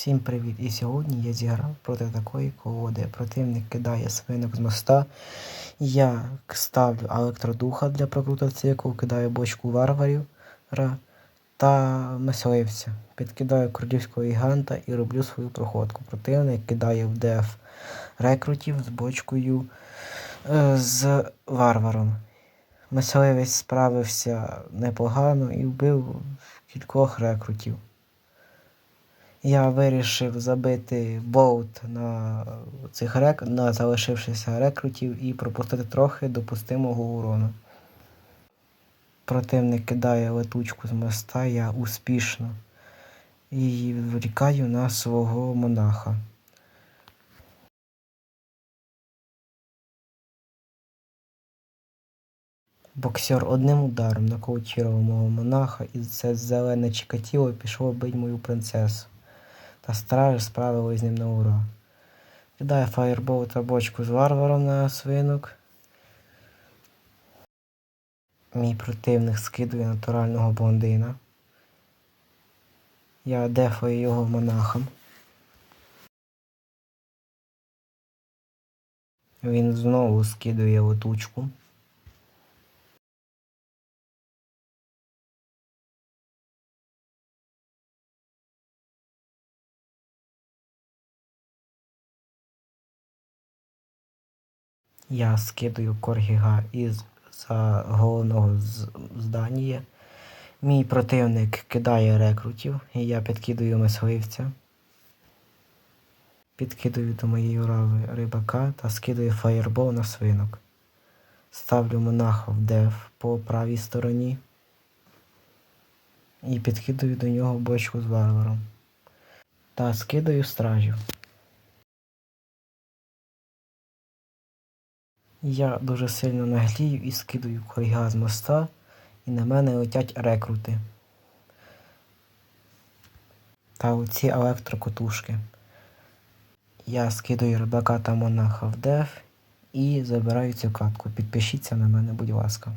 Всім привіт! І сьогодні я зіграв проти такої колоди. Противник кидає свинок з моста. Я ставлю електродуха для прокрута циклу, кидаю бочку варварів та мисливця. Підкидаю королівського гіганта і роблю свою проходку. Противник кидає в деф рекрутів з бочкою е, з варваром. Мисливець справився непогано і вбив кількох рекрутів. Я вирішив забити болт на цих рек... на залишившихся рекрутів і пропустити трохи допустимого урону. Противник кидає летучку з моста, я успішно і відволікаю на свого монаха. Боксер одним ударом нокаутував мого монаха, і це зелене чекатіло пішло бить мою принцесу. Та стражі справили з ним на ура. Кидає фаєрбол та бочку з варваром на свинок. Мій противник скидує натурального блондина. Я дефаю його монахом. Він знову скидує летучку. Я скидаю коргіга із за головного здання. Мій противник кидає рекрутів, і я підкидаю мисливця. Підкидаю до моєї урави рибака та скидаю фаєрбол на свинок. Ставлю монаха в деф по правій стороні і підкидаю до нього бочку з варваром. Та скидаю стражів. Я дуже сильно наглію і скидаю коріга з моста, і на мене летять рекрути. Та оці електрокотушки. Я скидаю рибака та монаха в деф і забираю цю катку. Підпишіться на мене, будь ласка.